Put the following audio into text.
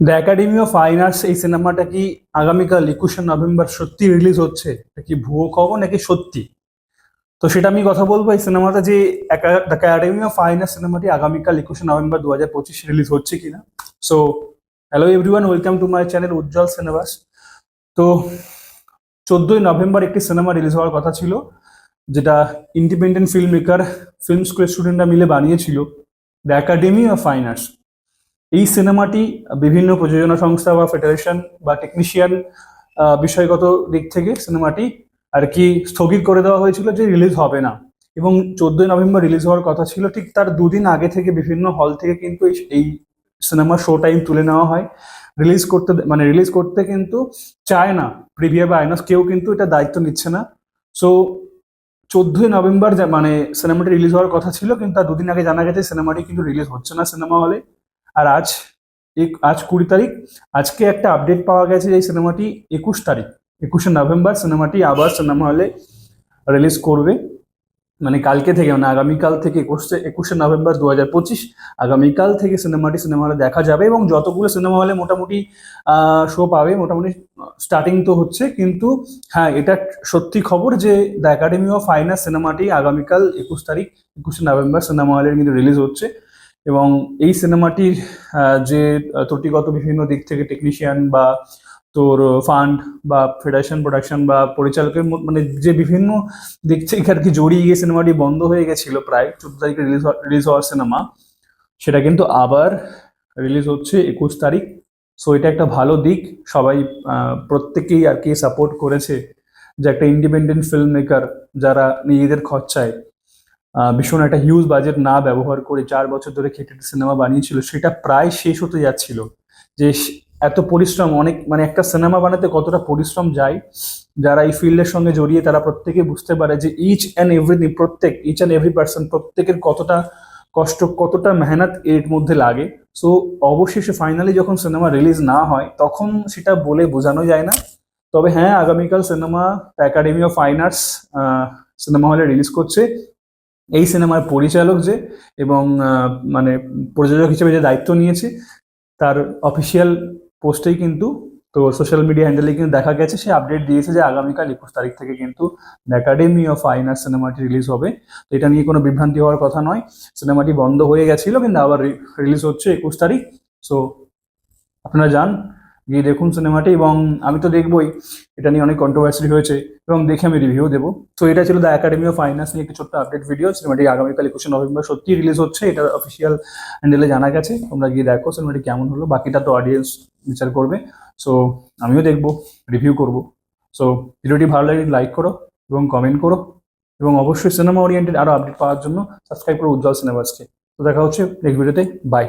The academy of fine arts এই সিনেমাটা কি আগামীকাল একুশে নভেম্বর সত্যি রিলিজ হচ্ছে? এটা কি ভুয়ো খবর নাকি সত্যি? তো সেটা আমি কথা বলব। এই সিনেমাটা যে the academy of fine arts সিনেমাটি আগামীকাল একুশে নভেম্বর দু হাজার পঁচিশ রিলিজ হচ্ছে কিনা? So hello everyone welcome to my channel Ujjwal cinemas তো চোদ্দোই নভেম্বর একটি সিনেমা রিলিজ হওয়ার কথা ছিল, যেটা independent film maker film school স্টুডেন্টরা মিলে বানিয়েছিল। The academy of fine arts এই সিনেমাটি বিভিন্ন প্রযোজনা সংস্থা বা ফেডারেশন বা টেকনিশিয়ান বিষয়গত দিক থেকে সিনেমাটি আর কি স্থগিত করে দেওয়া হয়েছিল যে রিলিজ হবে না। এবং চোদ্দই নভেম্বর রিলিজ হওয়ার কথা ছিল, ঠিক তার দুদিন আগে থেকে বিভিন্ন হল থেকে কিন্তু এই- সিনেমার শো টাইম তুলে নেওয়া হয়। রিলিজ করতে মানে রিলিজ করতে কিন্তু চায় না প্রিভিয়া বা আইনস কেউ কিন্তু এটা দায়িত্ব নিচ্ছে না। সো চোদ্দই নভেম্বর মানে সিনেমাটি রিলিজ হওয়ার কথা ছিল, কিন্তু তার দুদিন আগে জানা গেছে সিনেমাটি কিন্তু রিলিজ হচ্ছে না সিনেমা হলে আর আজ আজ কুড়ি তারিখ। আজকে একটা আপডেট পাওয়া গেছে যে সিনেমাটি একুশ তারিখ, একুশে নভেম্বর সিনেমাটি আবার সিনেমা হলে রিলিজ করবে। মানে কালকে থেকে মানে আগামীকাল থেকে একুশে একুশে নভেম্বর দু হাজার পঁচিশ, আগামীকাল থেকে সিনেমাটি সিনেমা হলে দেখা যাবে এবং যতগুলো সিনেমা হলে মোটামুটি শো পাবে, মোটামুটি স্টার্টিং তো হচ্ছে। কিন্তু হ্যাঁ এটা সত্যি খবর যে দ্য একাডেমি অফ ফাইন সিনেমাটি আগামীকাল একুশ তারিখ, একুশে নভেম্বর সিনেমা হলে কিন্তু রিলিজ হচ্ছে। এবং এই সিনেমাটির যে ত্রুটিগত বিভিন্ন দিক থেকে টেকনিশিয়ান বা তোর ফান্ড বা ফেডারেশন প্রোডাকশন বা পরিচালকের মানে যে বিভিন্ন দিক থেকে আর কি জড়িয়ে গিয়ে সিনেমাটি বন্ধ হয়ে গেছিল প্রায় চোদ্দ তারিখে রিলিজ রিলিজ হওয়ার সিনেমা, সেটা কিন্তু আবার রিলিজ হচ্ছে একুশ তারিখ। সো এটা একটা ভালো দিক। সবাই প্রত্যেকেই আর কি সাপোর্ট করেছে যে একটা ইন্ডিপেন্ডেন্ট ফিল্ম মেকার যারা নিজেদের খরচায় ভীষণ একটা হিউজ বাজেট না ব্যবহার করে চার বছর ধরে খেটে সিনেমা বানিয়েছিল, সেটা প্রায় শেষ হতে যাচ্ছিল। যে এত পরিশ্রম, অনেক মানে একটা সিনেমা বানাতে কতটা পরিশ্রম যায়, যারা এই ফিল্ডের সঙ্গে জড়িয়ে তারা প্রত্যেকে বুঝতে পারে যে ইচ অ্যান্ড এভরিথিং প্রত্যেক ইচ অ্যান্ড এভরি পার্সন প্রত্যেকের কতটা কষ্ট, কতটা মেহনত এর মধ্যে লাগে। সো অবশেষে ফাইনালি যখন সিনেমা রিলিজ না হয়, তখন সেটা বলে বোঝানো যায় না। তবে হ্যাঁ আগামীকাল cinema academy of fine arts cinema হলে রিলিজ করছে। এই সিনেমার পরিচালক যে এবং মানে প্রযোজক হিসেবে যে দায়িত্ব নিয়েছে, তার অফিসিয়াল পোস্টেই কিন্তু, তো সোশ্যাল মিডিয়া হ্যান্ডেলে কিন্তু দেখা গেছে। সে আপডেট দিয়েছে যে আগামীকাল একুশ তারিখ থেকে কিন্তু একাডেমি অফ ফাইন আর্টস সিনেমাটি রিলিজ হবে। তো এটা নিয়ে কোনো বিভ্রান্তি হওয়ার কথা নয়। সিনেমাটি বন্ধ হয়ে গেছিল, কিন্তু আবার রিলিজ হচ্ছে একুশ তারিখ। সো, আপনারা যান। গিয়ে দেখুন সিনেমাটি এবং আমি তো দেখবই। এটা নিয়ে অনেক কন্ট্রোভার্সি হয়েছে এবং দেখে আমি রিভিউ দেবো। তো এটা ছিল দ্য একাডেমি অফ ফাইন্যান্স নিয়ে একটি ছোট্ট আপডেট ভিডিও সিনেমাটি আগামীকাল একুশে নভেম্বর সত্যি রিলিজ হচ্ছে। এটা অফিসিয়াল হ্যান্ডেলে জানা গেছে। তোমরা গিয়ে দেখো সিনেমাটি কেমন হলো। বাকিটা তো অডিয়েন্স বিচার করবে। সো আমিও দেখব রিভিউ করব। সো ভিডিওটি ভালো লাগলে লাইক করো এবং কমেন্ট করো। এবং অবশ্যই সিনেমা ওরিয়েন্টেড আরও আপডেট পাওয়ার জন্য সাবস্ক্রাইব করো উজ্জ্বল সিনেমাসকে তো দেখা হচ্ছে নেক্সট ভিডিওতে বাই